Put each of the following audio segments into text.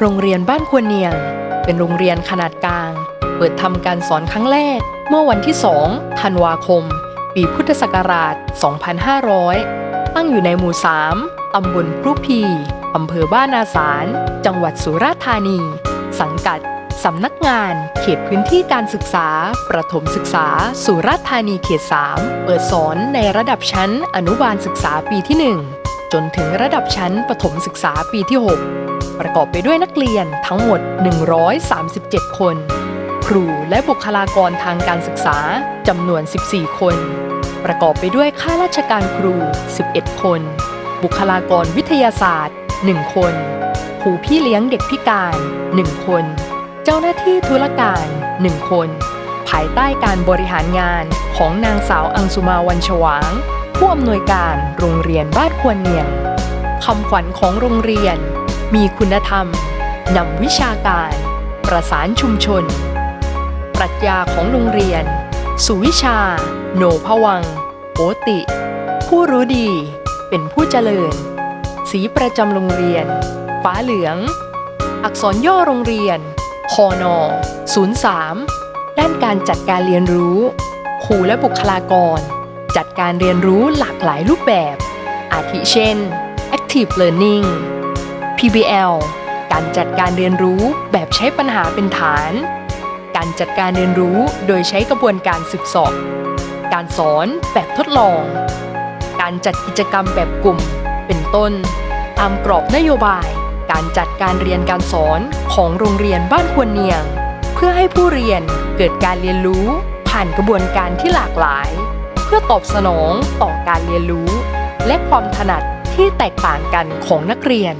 โรงเรียนบ้านควนเนียง เป็นโรงเรียนขนาดกลาง เปิดทำการสอนครั้งแรก เมื่อวันที่ 2 ธันวาคม ปีพุทธศักราช 2500 ตั้งอยู่ในหมู่ 3 ตำบลพรุพีอำเภอบ้านนาสาร จังหวัดสุราษฎร์ธานี สังกัด สำนักงาน เขตพื้นที่การศึกษา ประถมศึกษา สุราษฎร์ธานีเขต 3 เปิดสอนในระดับชั้นอนุบาลศึกษาปีที่ 1 จนถึงระดับชั้นประถมศึกษาปีที่ 6 ประกอบไปด้วยนักเรียนทั้งหมด 137 คน ครูและบุคลากรทางการศึกษาจำนวน 14 คน ประกอบไปด้วยข้าราชการครู 11 คน บุคลากรวิทยาศาสตร์ 1 คนครูพี่เลี้ยงเด็กพิการ 1 คน เจ้าหน้าที่ธุรการ 1 คน ภายใต้การบริหารงานของนางสาวอังสุมาวันฉวาง ผู้อำนวยการโรงเรียนบ้านควรเนียงคำขวัญของโรงเรียน มีคุณธรรมนำวิชาการ ประสานชุมชน ปรัชญาของโรงเรียน สุวิชา โนภวังโอติ ผู้รู้ดี เป็นผู้เจริญ สีประจำโรงเรียน ฟ้าเหลือง อักษรย่อโรงเรียนคอนอ03 ด้านการจัดการเรียนรู้ครูและบุคลากร จัดการเรียนรู้หลากหลายรูปแบบ อาทิเช่น Active Learning PBL การจัดการเรียนรู้แบบใช้ปัญหาเป็นฐาน การจัดการเรียนรู้โดยใช้กระบวนการศึกษาการสอนแบบทดลอง การจัดกิจกรรมแบบกลุ่ม เป็นต้น ตามกรอบนโยบาย การจัดการเรียนการสอนของโรงเรียนบ้านควรเนียง เพื่อให้ผู้เรียนเกิดการเรียนรู้ผ่านกระบวนการที่หลากหลาย เพื่อตอบสนองต่อการเรียนรู้ และความถนัดที่แตกต่างกันของนักเรียน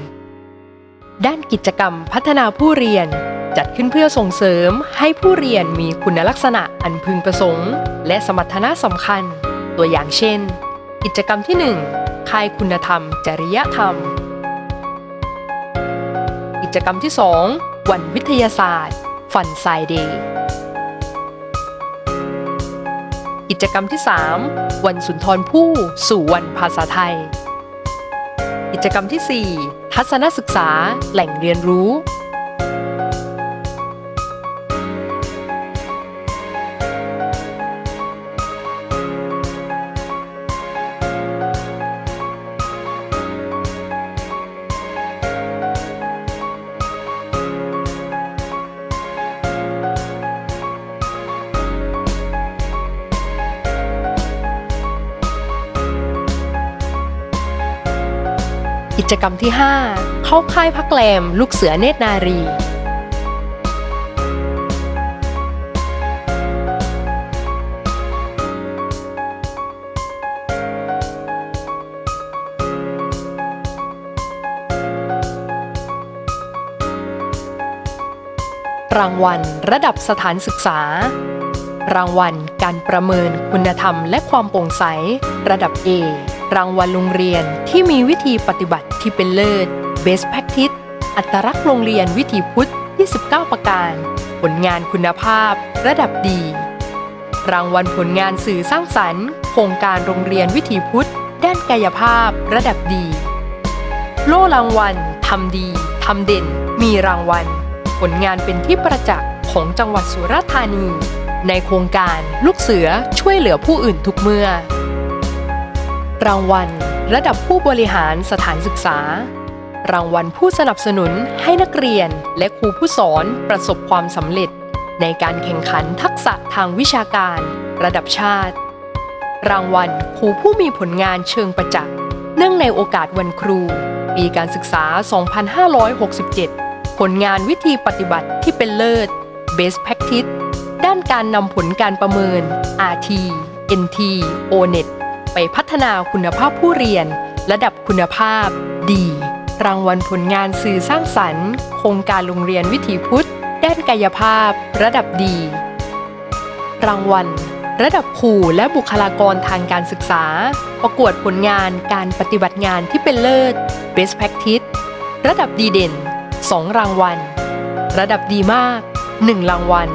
ด้านกิจกรรมพัฒนาผู้เรียนจัดขึ้นเพื่อส่งเสริมให้ผู้เรียนมีคุณลักษณะอันพึงประสงค์ และสมรรถนะสำคัญ ตัวอย่างเช่น กิจกรรมที่ 1 ค่ายคุณธรรม จริยธรรม กิจกรรมที่ 2 วันวิทยาศาสตร์ ฟันไซเดย์ กิจกรรมที่ 3 วันสุนทรภู่สู่วันภาษาไทย กิจกรรมที่ 4 ทัศนศึกษาแหล่งเรียนรู้ กิจกรรมที่ 5 เข้าค่ายพักแรม ลูกเสือเนตรนารี รางวัลระดับสถานศึกษา รางวัลการประเมินคุณธรรมและความโปร่งใส ระดับ A รางวัลโรงเรียนที่มีวิธีปฏิบัติที่เป็นเลิศ Best Practice อัตลักษณ์โรงเรียนวิถีพุทธ 29 ประการ ผลงานคุณภาพ ระดับดี รางวัลผลงานสื่อสร้างสรรค์ โครงการโรงเรียนวิถีพุทธ ด้านกายภาพ ระดับดี โล่รางวัลทำดีทำเด่น มีรางวัล ผลงานเป็นที่ประจักษ์ของจังหวัดสุราษฎร์ธานี ในโครงการลูกเสือช่วยเหลือผู้อื่นทุกเมื่อ รางวัล ระดับผู้บริหารสถานศึกษา รางวัลผู้สนับสนุนให้นักเรียนและครูผู้สอนประสบความสำเร็จ ในการแข่งขันทักษะทางวิชาการ ระดับชาติ รางวัลครูผู้มีผลงานเชิงประจักษ์เนื่องในโอกาสวันครู ปีการศึกษา 2567 ผลงานวิธีปฏิบัติที่เป็นเลิศ Best Practice ด้านการนำผลการประเมิน RT NT ONET ไปพัฒนาคุณภาพผู้เรียน ระดับคุณภาพ ดี รางวัลผลงานสื่อสร้างสรรค์ โครงการโรงเรียนวิถีพุทธ ด้านกายภาพ ระดับดี รางวัล ระดับครูและบุคลากรทางการศึกษา ประกวดผลงานการปฏิบัติงานที่เป็นเลิศ Best Practice ระดับดีเด่น 2 รางวัล ระดับดีมาก 1 รางวัล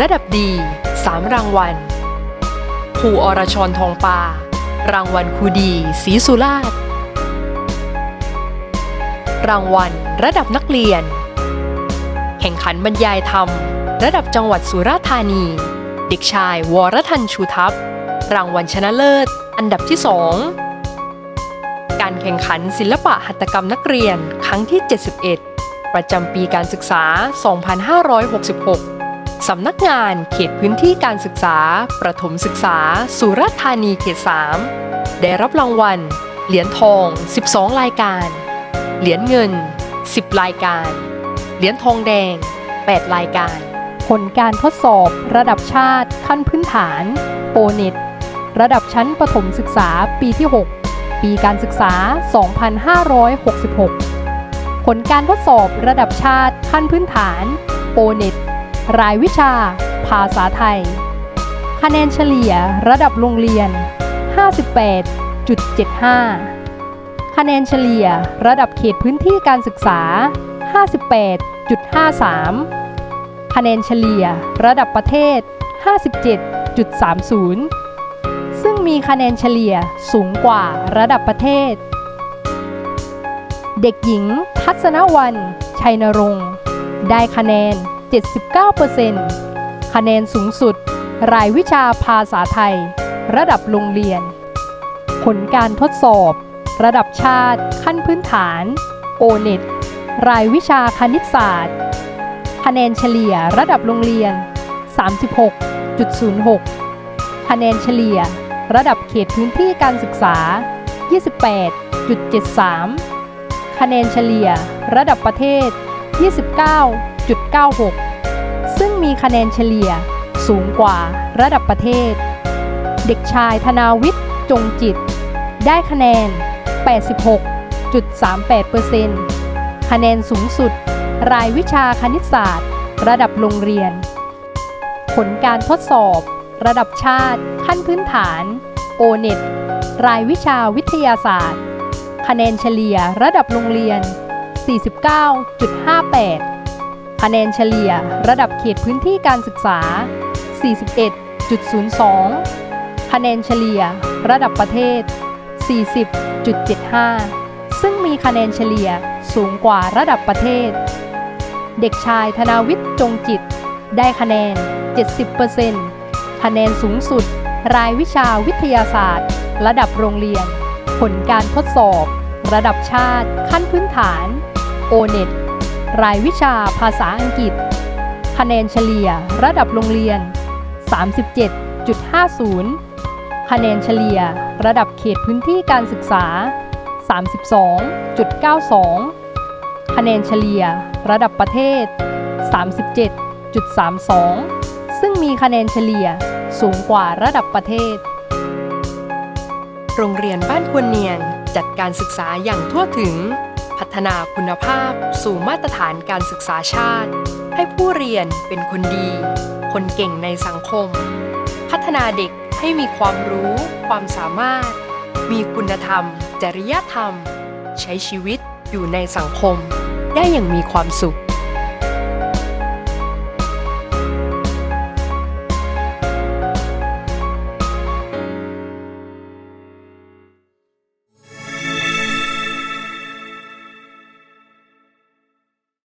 ระดับดี 3 รางวัลครูอรชรทองปา รางวัลครูดีศรีสุราษฎร์รางวัลระดับนักเรียน แข่งขันบรรยายธรรม ระดับจังหวัดสุราษฎร์ธานี เด็กชายวรทันชูทัพ รางวัลชนะเลิศ อันดับที่2การแข่งขันศิลปะหัตถกรรมนักเรียนครั้งที่ 71 ประจำปีการศึกษา 2566 สำนักงานเขตพื้นที่การศึกษา ประถมศึกษา สุราษฎร์ธานีเขต 3 ได้รับรางวัล เหรียญทอง 12 รายการ เหรียญเงิน 10 รายการ เหรียญทองแดง 8 รายการ ผลการทดสอบระดับชาติขั้นพื้นฐานโปเน็ตระดับชั้นประถมศึกษาปีที่ 6 ปีการศึกษา 2566 ผลการทดสอบระดับชาติขั้นพื้นฐานโปเน็ต รายวิชา ภาษาไทย คะแนนเฉลี่ยระดับโรงเรียน 58.75 คะแนนเฉลี่ยระดับเขตพื้นที่การศึกษา 58.53 คะแนนเฉลี่ยระดับประเทศ 57.30 ซึ่งมีคะแนนเฉลี่ยสูงกว่าระดับประเทศ เด็กหญิง ทัศนวันชัยนรงค์ได้คะแนน 79%คะแนนสูงสุด รายวิชาภาษาไทย ระดับโรงเรียน ผลการทดสอบ ระดับชาติ ขั้นพื้นฐาน โอเน็ตรายวิชาคณิตศาสตร์ คะแนนเฉลี่ยระดับโรงเรียน 36.06 คะแนนเฉลี่ย ระดับเขตพื้นที่การศึกษา 28.73 คะแนนเฉลี่ย ระดับประเทศ 29 29.96 ซึ่งมีคะแนนเฉลี่ยสูงกว่าระดับประเทศ เด็กชายธนาวิทย์จงจิต ได้คะแนน 86.38%คะแนนสูงสุด รายวิชาคณิตศาสตร์ ระดับโรงเรียน ผลการทดสอบ ระดับชาติ ขั้นพื้นฐาน โอเน็ตรายวิชาวิทยาศาสตร์ คะแนนเฉลี่ยระดับโรงเรียน 49.58 คะแนนเฉลี่ย ระดับเขตพื้นที่การศึกษา 41.02 คะแนนเฉลี่ย ระดับประเทศ 40.75 ซึ่งมีคะแนนเฉลี่ยสูงกว่าระดับประเทศ เด็กชายธนาวิทย์จงจิต ได้คะแนน 70%คะแนนสูงสุด รายวิชาวิทยาศาสตร์ ระดับโรงเรียน ผลการทดสอบ ระดับชาติ ขั้นพื้นฐานโอเน็ต รายวิชาภาษาอังกฤษ คะแนนเฉลี่ยระดับโรงเรียน 37.50 คะแนนเฉลี่ยระดับเขตพื้นที่การศึกษา 32.92 คะแนนเฉลี่ยระดับประเทศ 37.32 ซึ่งมีคะแนนเฉลี่ยสูงกว่าระดับประเทศ โรงเรียนบ้านควรเนียงจัดการศึกษาอย่างทั่วถึง พัฒนาคุณภาพสู่มาตรฐานการศึกษาชาติ ให้ผู้เรียนเป็นคนดี คนเก่งในสังคม พัฒนาเด็กให้มีความรู้ ความสามารถ มีคุณธรรม จริยธรรม ใช้ชีวิตอยู่ในสังคม ได้อย่างมีความสุข